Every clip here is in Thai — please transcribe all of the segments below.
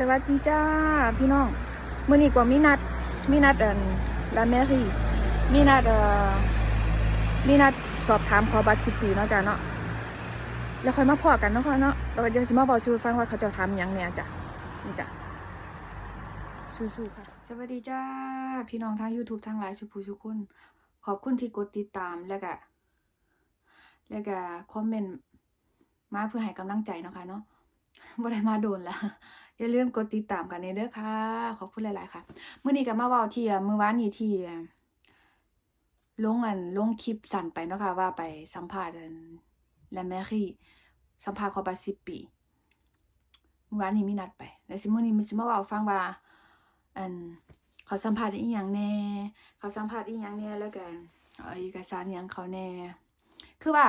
สวัสดีจ้าพี่น้องมื่อนี้กว่ามีนัดมีนัดเอันลาแมรี่มีนัดเอ่อมีนัดสอบถามขอบัตรสิบปีเนาะจ้าเนาะแล้วค่อยมาพอกันเนาะค่ะเนาะแล้วก็จะสิมาบอกชูฟังว่าเขาจะถามยังเนี่ยจ้ะนี่จ้ะสู้ๆค่ะสวัสดีจ้าพี่น้องทาง YouTube ทางไลน์สุภูสุคนขอบคุณที่กดติดตามแล้วก็แล้วก็คอมเมนต์มาเพื่อให้กำลังใจนะคะเนาะ บ่ได้มาโดนละอย่าลืมกดติดตามกันเด้อค่ะ ขอบคุณหลาย ๆ ค่ะมื้อนี้ก็มาเว้าที่มื้อวานนี้ที่ลงอันลงคลิปสั้นไปเนาะค่ะว่าไปสัมภาษณ์อันและแมรี่สัมภาษณ์เขาไป10ปีเมื้อวานนี้มีนัดไปแล้วสิมื้อนี้มันสิมาเว้าฟังว่า อันเขาสัมภาษณ์อีหยังแน่ เขาสัมภาษณ์อีหยังแน่แล้วก็เอเอกสารอิหยังเขาแน่ คือว่า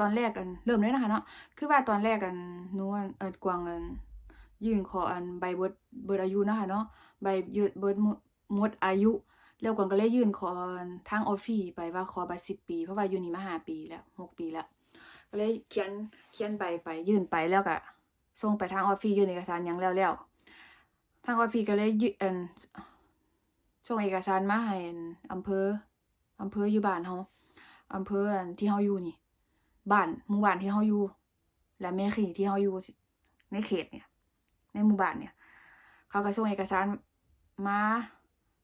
ตอนแรกกันเริ่มเลยนะคะเนาะคือว่าตอนแรกกันนูอันเอิดกวางอันยื่นขออันใบเบิดเบิดอายุนะคะเนาะใบยืดเบิดหมดหมดอายุ แล้วกวางก็เลยยื่นขอทางออฟฟิศไปว่าขอใบัตร10ปี เพราะว่าอยู่นี่มาห้าปีแล้วหกปีแล้วก็เลยเขียนเขียนใบไปยื่นไปแล้วก็ส่งไปทางออฟฟิศยื่นเอกสารยังแล้วแล้วทางออฟฟิศก็เลยยื่นส่งเอกสารมาให้อันอำเภออำเภออยู่บ้านเฮาอำเภอที่เฮาอยู่นี่ บ้านหมู่บ้านที่เฮาอยู่ และแม่ขี่ที่เฮาอยู่ในเขตเนี่ย ในหมู่บ้านเนี่ย เขาก็ส่งเอกสารมา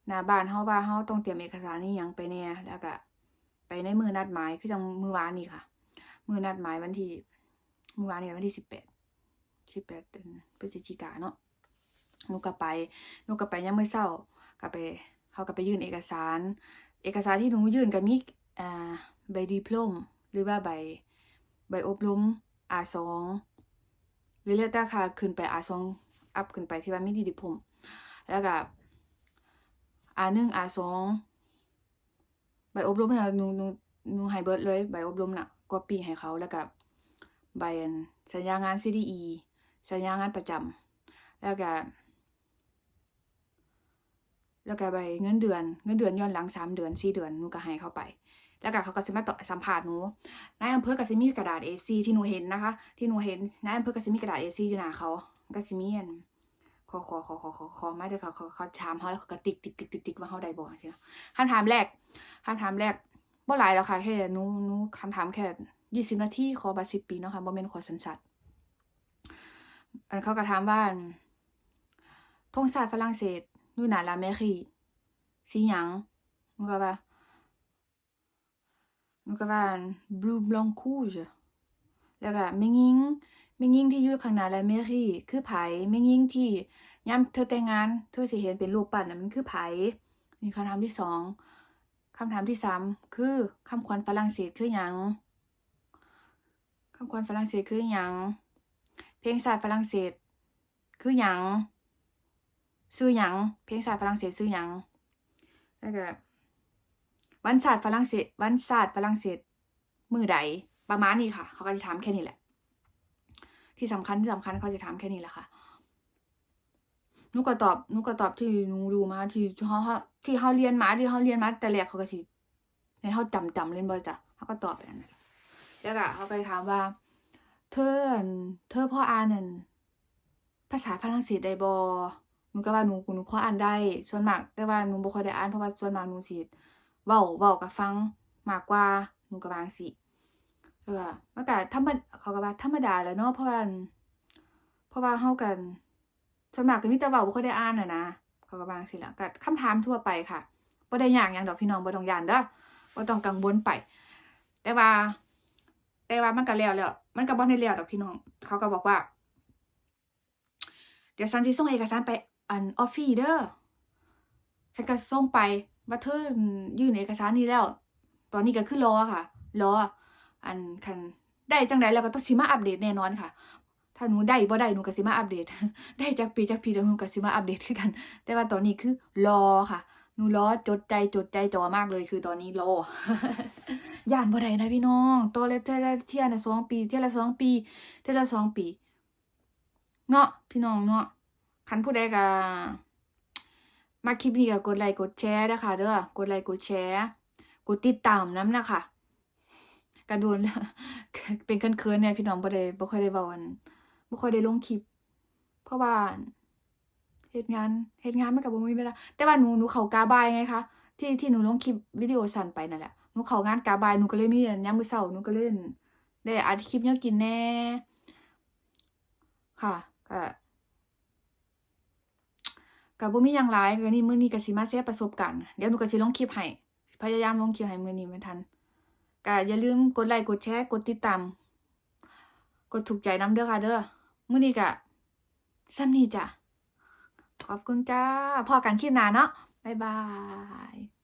หน้าบ้านเฮาว่าเฮาต้องเตรียมเอกสารนี่ยังไปแน่แล้วก็ไปในมือนัดหมายคือจังมือวานนี้ค่ะ มือนัดหมายวันที่มือวานนี้วันที่สิบแปดสิบแปดเดือนพฤศจิกาเนาะหนูก็ไปหนูก็ไปยามมื้อเช้าก็ไปเขาก็ไปยื่นเอกสาร เอกสารที่หนูยื่นก็มีอ่าใบดิพลมหรือว่าใบ ใบอบรม R2 หรือแล้วแต่ค่ะขึ้นไป R2 อัพขึ้นไปที่ว่าไมีดีดิพมแล้วก็ R1 R2 ใบอบรมเนี่ยหนูหนูหนูให้เบิร์ดเลย ใบอบรมน่ะก็ปีให้เขาแล้วก็ใบสัญญางาน CDE สัญญางานประจำแล้วก็แล้วก็ใบเงินเดือน เงินเดือนย้อนหลังสามเดือนสี่เดือนหนูก็ให้เขาไป แล้วก็เขาก็สิมาต่อสัมภาษณ์หนูนายอำเภอก็สิมีกระดาษ A4 ที่หนูเห็นนะคะ ที่หนูเห็นนายอำเภอก็สิมีกระดาษ A4 อยู่หน้าเขาก็สิมีอันขอขอขอขอขอขอมาเด้เขาเขาเขาถามเขาแล้วเขาก็ติ๊กติ๊กติ๊กติ๊กติ๊กว่าเขาได้บ่ใช่ไหมคำถามแรกคำถามแรกบ่หลายแล้วค่ะแค่หนูหนูคำถามแค่ยี่สิบนาทีขอบัตรสิบปีเนาะค่ะบ่แม่นขอสัญชาติอันเขาก็ถามว่าธงชาติฝรั่งเศสอยู่หน้าลาแมรี่สีหยังมันก็ว่า มันก็ว่า blue blanc rouge แล้วก็แม่หญิงแม่หญิงที่อยู่ข้างหน้าและเมรี่คือไผแม่หญิงที่ยามเธอแต่งงาน เธอสิเห็นเป็นรูปปั้นน่ะมันคือไผนี่คำถามที่สองคำถามที่สามคือคำขวัญฝรั่งเศสคือหยังคำขวัญฝรั่งเศสคือหยังเพลงชาสติฝรั่งเศส คือหยังชื่อหยังเพลงชาสติฝรั่งเศสชื่อหยังแล้วก็ วันศาสตร์ฝรั่งเศส วันศาสตร์ฝรั่งเศสมือใดประมาณนี้ค่ะ เขาก็จะถามแค่นี้แหละ ที่สำคัญที่สำคัญเขาจะถามแค่นี้แหละค่ะนูก็ตอบนูก็ตอบที่นูดูมาที่เขาที่เขาเรียนมาที่เขาเรียนมาแต่แรกเขาก็สิให้เขาจำจำเล่นบ่จ้ะเขาก็ตอบแบบนั้นแล้วก็เขาก็จะถามว่า เธอเธอพ่ออ่านนั่นภาษาฝรั่งเศสได้บ่หนูก็ว่าหนูหนูพ่ออ่านได้ ส่วนมากแต่ว่าหนูบ่ค่อยได้อ่านเพราะว่าส่วนมากหนูสิ เว้าเว้ากับฟังมากกว่าหนูก็ว่าจั่งซี้แล้วก็มันก็ธรรมเขาก็ว่าธรรมดาแล้วเนาะเพราะว่าเพราะว่าเฮากันส่วนมากก็มีแต่เว้าบ่ค่อยได้อ่านน่ะนะเขาก็ว่าจั่งซี้แล้วก็คำถามทั่วไปค่ะบ่ได้ยากหยังดอกพี่น้องบ่ต้องยานเด้อบ่ต้องกังวลไป แต่ว่า แต่ว่ามันก็แล้วแล้วมันก็บ่ได้แล้วดอกพี่น้อง เขาก็บอกว่า เดี๋ยวฉันสิส่งเอกสารไปอันออฟฟิศเด้อฉันก็ส่งไป ว่าเธอยื่นเอกสารนี้แล้ว ตอนนี้ก็คือรอค่ะ รอ อันคันได้จังไดแล้วก็ต้องสิมาอัปเดตแน่นอนค่ะ ถ้าหนูได้บ่ได้หนูก็สิมาอัปเดต ได้จากปีจากปีแล้วหนูก็สิมาอัปเดตคือกัน แต่ว่าตอนนี้คือรอค่ะ หนูรอจดใจจดใจจอมากเลยคือตอนนี้รอย่านบ่ได้นะพี่น้องตัวละเท่าเที่ยละสองปี เที่ยละสองปีเที่ยละสองปี เนาะพี่น้องเนาะคันผู้ใดก็ มาคลิปนี้ก็กดไลค์กดแชร์นะคะเด้อกดไลค์กดแชร์กดติดตามน้ำนะคะกระโดนเป็นเคินเนี่ยพี่น้องบ่ได้บ่ค่อยได้เว้าอันบ่ค่อยได้ลงคลิป เพราะว่าเฮ็ดงานเฮ็ดงานมันก็บ่มีเวลาแต่ว่าหนูหนูเข้ากาบายไงคะที่ที่หนูลงคลิปวิดีโอสั้นไปนั่นแหละหนูเข้างานกาบายหนูก็เลยมีอันยามมื้อเช้าหนูก็เล่นได้อัดคลิปแนวกินแน่ค่ะก็ กับ่มีอยังไลายก็นี่มื้อนี้ก็สิมาแชร์ประสบการณ์เดี๋ยวหนูก็สิลงคลิปให้พยายามลงคลิปให้มื้อนี้ไม่ทันก็อย่าลืมกดไลค์กดแชร์กดติดตามกดถูกใจน้ำเด้อค่ะเด้อมื้อนี้ก็ส่ำนี้จ้ะขอบคุณจ้าพอกันคลิปหน้าเนาะบ๊ายบาย